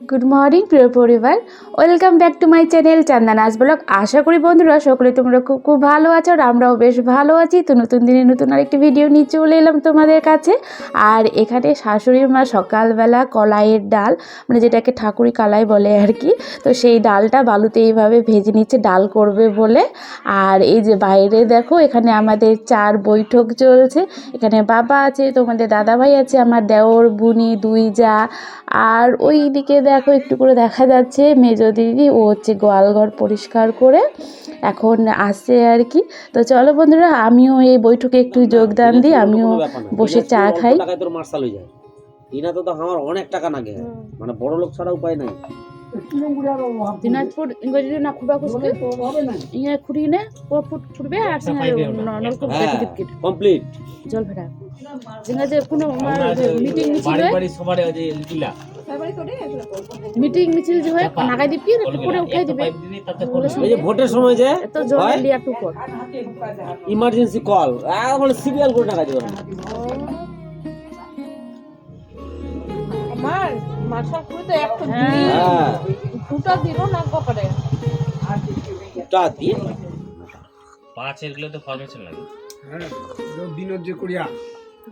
Good morning প্রিয় পরিবার। Welcome back to my channel Chandana's blog. আশা করি বন্ধুরা সকলে তোমরা খুব খুব ভালো আছো আর আমরাও বেশ ভালো আছি। তো নতুন দিনে নতুন আরেকটি ভিডিও নিয়ে চলে এলাম তোমাদের কাছে। আর এখানে শাশুড়ির মা সকালবেলা কলাইয়ের ডাল মানে যেটাকে ঠাকুরি কালাই বলে আর কি, তো সেই ডালটা বালুতে এইভাবে ভেজে নিচ্ছে, ডাল করবে বলে। আর এই যে বাইরে দেখো, এখানে আমাদের চার বৈঠক চলছে। এখানে বাবা আছে, তোমাদের দাদাভাই আছে, আমার দেওর, বুনি দুই যা আর ওই দিকে দেখো, একটু করে দেখা যাচ্ছে, মেজো দিদি ও হচ্ছে গোয়ালঘর পরিষ্কার করে এখন আসছে আর কি। তো চলো বন্ধুরা আমিও এই বৈঠকে একটু যোগদান দিই আমিও। বসে চা খাই। ইনা তো তো আমার অনেক টাকা নাগে মানে বড় লোক ছাড়া উপায় নাই। দিনাজপুর ইংরেজি না খুবা ইয়ে খুঁড়ি নে ও ফুট ফুটবে আর নলকূপ হ্যাঁ কমপ্লিট জল কোনো মিটিং মিছিল বাড়ি বাড়ি সবার লীলা। মিটিং মিছিল যে হয় নাগাই দিবকি একটু করে উঠাই দিবে। তাতে এই যে ভোটের সময় যে এত জল লিয়া টু কর ইমার্জেন্সি কল মানে সিরিয়াল করে টাকা দিবেন আমার মার্শাল করে তো একটা হ্যাঁ। হ্যাঁ। দুটা দিল না করে টা দিয়ে পাঁচেরগুলো তো ফরমেশন লাগে। বিনোদ্য করিয়া পাঁচ পাঁচ তো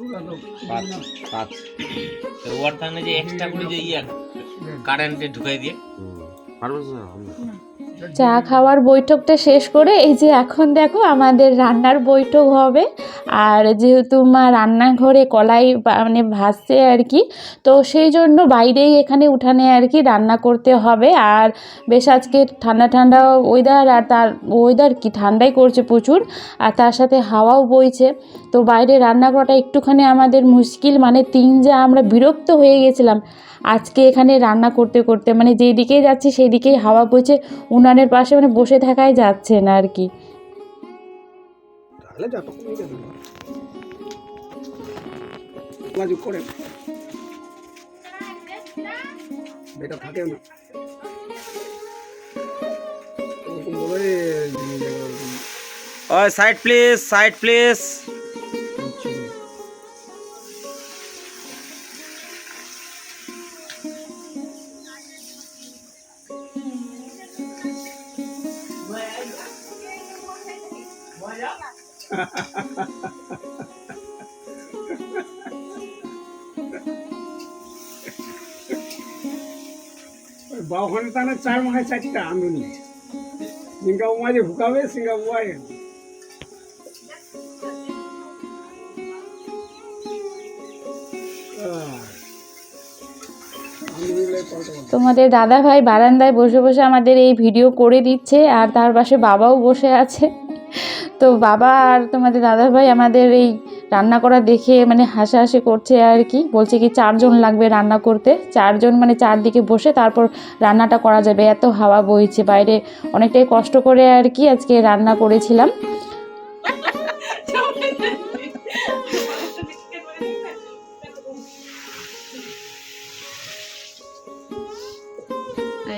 যে এক্সট্রা করে যে ইয়া কারেন্টে ঢুকাই দিয়ে। চা খাওয়ার বৈঠকটা শেষ করে এই যে এখন দেখো আমাদের রান্নার বৈঠক হবে। আর যেহেতু মা রান্নাঘরে কলাই মানে ভাসছে আর কি তো সেই জন্য বাইরেই এখানে উঠানে আর কি রান্না করতে হবে। আর বেশ আজকে ঠান্ডা ঠান্ডা ওয়েদার আর তার ওয়েদার কি ঠান্ডাই করছে প্রচুর। আর তার সাথে হাওয়াও বইছে। তো বাইরে রান্না করাটা একটুখানি আমাদের মুশকিল মানে তিন যা আমরা বিরক্ত হয়ে গেছিলাম। আজকে এখানে রান্না করতে করতে মানে যেই দিকেই যাচ্ছি সেই দিকেই হাওয়া বইছে উনানের পাশে মানে বসে থাকাই যাচ্ছে না আর কি। থাকে না। ওই সাইড প্লিজ সাইড প্লিজ। তাহলে চার সিঙ্গা সিঙ্গা তোমাদের দাদা ভাই বারান্দায় বসে বসে আমাদের এই ভিডিও করে দিচ্ছে, আর তার পাশে বাবাও বসে আছে। তো বাবা আর তোমাদের দাদা ভাই আমাদের এই রান্না করা দেখে মানে হাসাহাসি করছে আর কি। বলছে কি চারজন লাগবে রান্না করতে। চারজন মানে চারদিকে বসে তারপর রান্নাটা করা যাবে। এত হাওয়া বইছে বাইরে অনেকটাই কষ্ট করে আর কি আজকে রান্না করেছিলাম।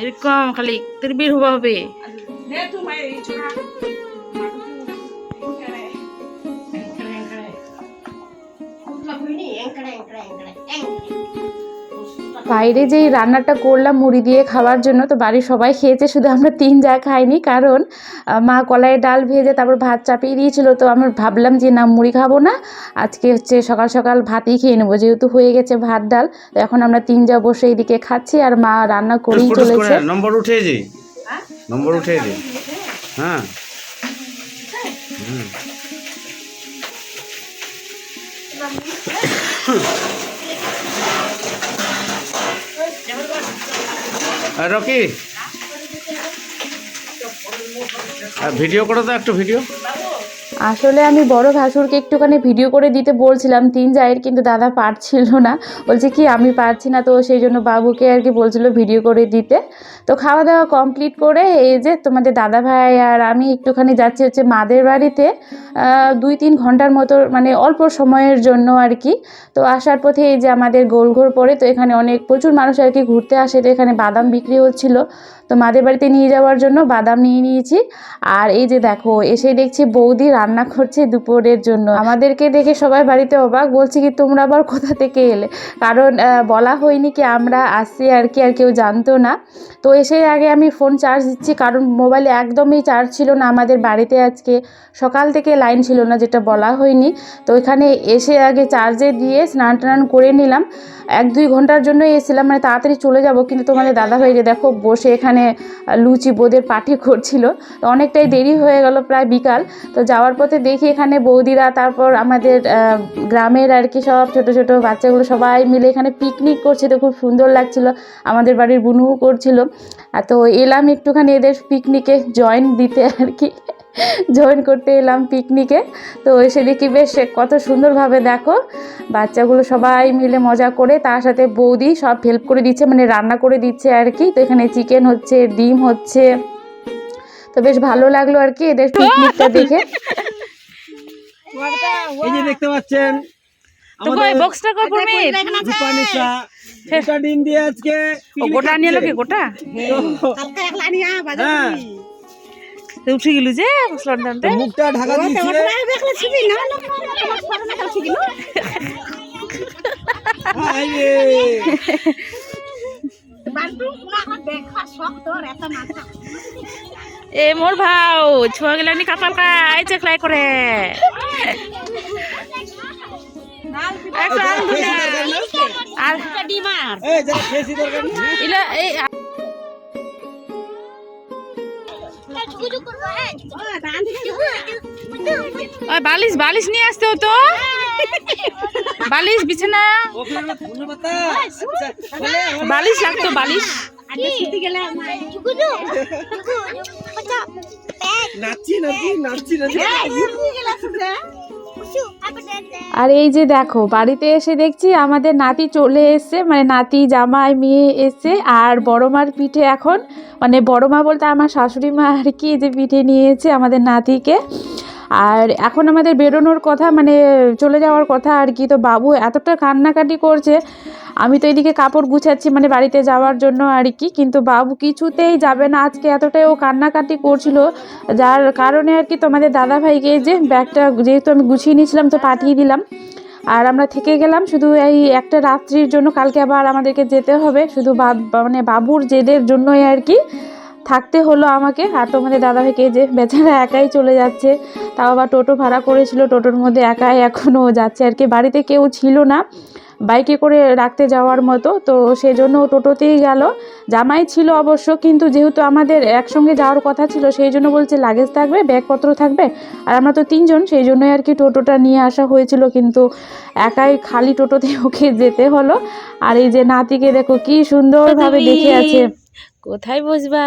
এরকম খালি তিরবির হওয়া হবে। বাইরে যেই রান্নাটা করলাম মুড়ি দিয়ে খাওয়ার জন্য তো বাড়ির সবাই খেয়েছে শুধু আমরা তিন যা খাইনি কারণ মা কলাইয়ের ডাল ভেজে তারপর ভাত চাপিয়ে দিয়েছিল তো আমরা ভাবলাম যে না মুড়ি খাব না। আজকে হচ্ছে সকাল সকাল ভাতই খেয়ে নেব যেহেতু হয়ে গেছে ভাত ডাল তো এখন আমরা তিন যা বসে এইদিকে খাচ্ছি আর মা রান্না করেই চলেছে। নম্বর উঠে যে নম্বর উঠে যে হ্যাঁ। রকি? ভিডিও করো তো একটু ভিডিও আসলে আমি বড় ভাসুরকে একটুখানি ভিডিও করে দিতে বলছিলাম, তিন জায়ের কিন্তু দাদা পারছিল না। বলছে, কি, আমি পারছি না তো? সেই জন্য বাবুকে আর কি বলছিল ভিডিও করে দিতে। তো খাওয়া দাওয়া কমপ্লিট করে এই যে তোমাদের দাদা ভাই আর আমি একটুখানি যাচ্ছি হচ্ছে মাদের বাড়িতে দুই তিন ঘণ্টার মতো মানে অল্প সময়ের জন্য আর কি। তো আসার পথে এই যে আমাদের গোলঘোর পড়ে, তো এখানে অনেক প্রচুর মানুষ আর কি ঘুরতে আসে। তো এখানে বাদাম বিক্রি হচ্ছিল। তো মাদের বাড়িতে নিয়ে যাওয়ার জন্য বাদাম নিয়ে নিয়েছি। আর এই যে দেখো, এসে দেখছি বৌদি রান্না রান্না করছে দুপুরের জন্য। আমাদেরকে দেখে সবাই বাড়িতে অবাক, বলছি কি, তোমরা আবার কোথা থেকে এলে? কারণ বলা হয়নি কি আমরা আসছি আর কি, আর কেউ জানতো না। তো এসে আগে আমি ফোন চার্জ দিচ্ছি, কারণ মোবাইলে একদমই চার্জ ছিল না আমাদের বাড়িতে আজকে। সকাল থেকে লাইন ছিল না, যেটা বলা হয়নি। তো এখানে এসে আগে চার্জে দিয়ে স্নান টান করে নিলাম। এক দুই ঘণ্টার জন্য এসেছিলাম মানে তাড়াতাড়ি চলে যাব, কিন্তু তোমাদের দাদা ভাই যে দেখো বসে এখানে লুচি বোদের পাঠি করছিল। তো অনেকটাই দেরি হয়ে গেল প্রায় বিকাল। তো যাওয়ার পথে দেখি এখানে বৌদিরা, তারপর আমাদের গ্রামের আর কি সব ছোট ছোট বাচ্চাগুলো সবাই মিলে এখানে পিকনিক করছে। তো খুব সুন্দর লাগছিল। আমাদের বাড়ির বুনুও করছিল। তো এলাম একটুখানি এদের পিকনিকে জয়েন দিতে আর কি। জয়েন করতে এলাম পিকনিকে। তো এসে দেখি বেশ কত সুন্দরভাবে দেখো বাচ্চাগুলো সবাই মিলে মজা করে তার সাথে বৌদি সব হেল্প করে দিচ্ছে মানে রান্না করে দিচ্ছে আর কি। তো এখানে চিকেন হচ্ছে ডিম হচ্ছে। তো বেশ ভালো লাগল আর কি এদের পিকনিকটা দেখে। এই যে দেখতে পাচ্ছেন আমাদের বক্সটা কই পড়বে নিশা দুটা ডিম দিয়ে আজকে গোটা নিয়ে লোকে গোটা? হ্যাঁ। তো উঠে গেল যে বসলাম দামতে তো মুখটা ঢাকা। এ মোর ভাও ছুয়া গেলে নি কাপাল কাই চেকলাই করে। আর এই যারা খেয়েছি দরকার নেই। ইলা এই বালিশ বালিশ নিয়ে আসতে হতো। বালিশ বিছানা। বালিশ লাগতো বালিশ। নাচি নাচছি নাচছি নাচছি আর এই যে দেখো, বাড়িতে এসে দেখছি আমাদের নাতি চলে এসছে মানে নাতি, জামাই, মেয়ে এসছে, আর বড়মার পিঠে এখন মানে বড় মা বলতে আমার শাশুড়ি মা আর কি যে পিঠে নিয়েছে আমাদের নাতিকে। আর এখন আমাদের বেরোনোর কথা মানে চলে যাওয়ার কথা আর কি, তো বাবু এতটা কান্নাকাটি করছে আমি তো এদিকে কাপড় গুছাচ্ছি মানে বাড়িতে যাওয়ার জন্য আর কি, কিন্তু বাবু কিছুতেই যাবে না। আজকে এতটাই ও কান্নাকাটি করছিল, যার কারণে আর কি তোমাদের দাদাভাইকে যে ব্যাগটা যেহেতু আমি গুছিয়ে নিয়েছিলাম তো পাঠিয়ে দিলাম। আর আমরা থেকে গেলাম, শুধু এই একটা রাত্রির জন্য, কালকে আবার আমাদেরকে যেতে হবে। শুধু মানে বাবুর জেদের জন্যই আর কি থাকতে হলো আমাকে। আর তোমাদের দাদাভাইকে যে বেচারা একাই চলে যাচ্ছে তাও আবার টোটো ভাড়া করেছিল। টোটোর মধ্যে একাই এখনও যাচ্ছে। আর কি বাড়িতে কেউ ছিল না। বাইকে করে রাখতে যাওয়ার মতো। তো সেজন্য টোটোতেই গেল। জামাই ছিল অবশ্য কিন্তু যেহেতু আমাদের একসঙ্গে যাওয়ার কথা ছিল সেই জন্য বলছে লাগেজ থাকবে ব্যাগপত্র থাকবে। আর আমরা তো তিনজন সেই জন্যই আর কি টোটোটা নিয়ে আসা হয়েছিল। কিন্তু একাই খালি টোটোতে ওকে যেতে হলো। আর এই যে নাতিকে দেখো কি সুন্দরভাবে দেখে আছে। কোথায় বসবা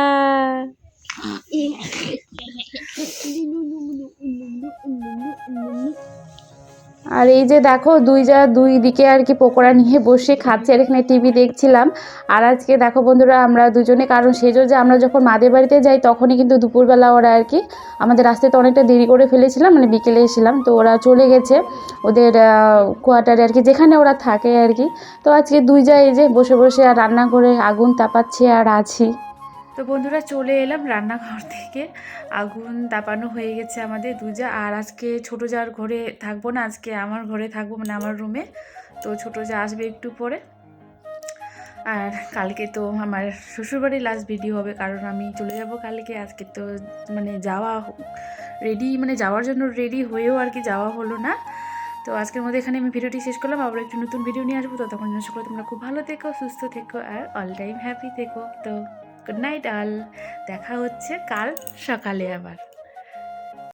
আর এই যে দেখো, দুই যা দুই দিকে আর কি পকোড়া নিয়ে বসে খাচ্ছে। আর এখানে টিভি দেখছিলাম। আর আজকে দেখো বন্ধুরা, আমরা দুজনে, কারণ সেজো যে আমরা যখন মাদের বাড়িতে যাই, তখনই কিন্তু দুপুরবেলা ওরা আর কি আমাদের আসতে তো অনেকটা দেরি করে ফেলেছিলাম মানে বিকেলে এসেছিলাম। তো ওরা চলে গেছে ওদের কোয়ার্টারে আর কি, যেখানে ওরা থাকে আর কি। তো আজকে দুই যা এই যে বসে বসে আর রান্না করে আগুন তাপাচ্ছে আর আছি। তো বন্ধুরা চলে এলাম রান্নাঘর থেকে। আগুন তাপানো হয়ে গেছে আমাদের দুজা। আর আজকে ছোটো যার ঘরে থাকব না, আজকে আমার ঘরে থাকব মানে আমার রুমে। তো ছোটো যা আসবে একটু পরে। আর কালকে তো আমার শ্বশুরবাড়ির লাস্ট ভিডিও হবে, কারণ আমি চলে যাব কালকে। আজকে তো মানে যাওয়া রেডি মানে যাওয়ার জন্য রেডি হয়েও আর কি যাওয়া হলো না। তো আজকের মধ্যে এখানে আমি ভিডিওটি শেষ করলাম। আবার একটু নতুন ভিডিও নিয়ে আসব। তো তখন জন্য সকলে তোমরা খুব ভালো থেকো, সুস্থ থেকো, আর অল টাইম হ্যাপি থেকো। তো গুড নাইট অল দেখা হচ্ছে কাল সকালে আবার।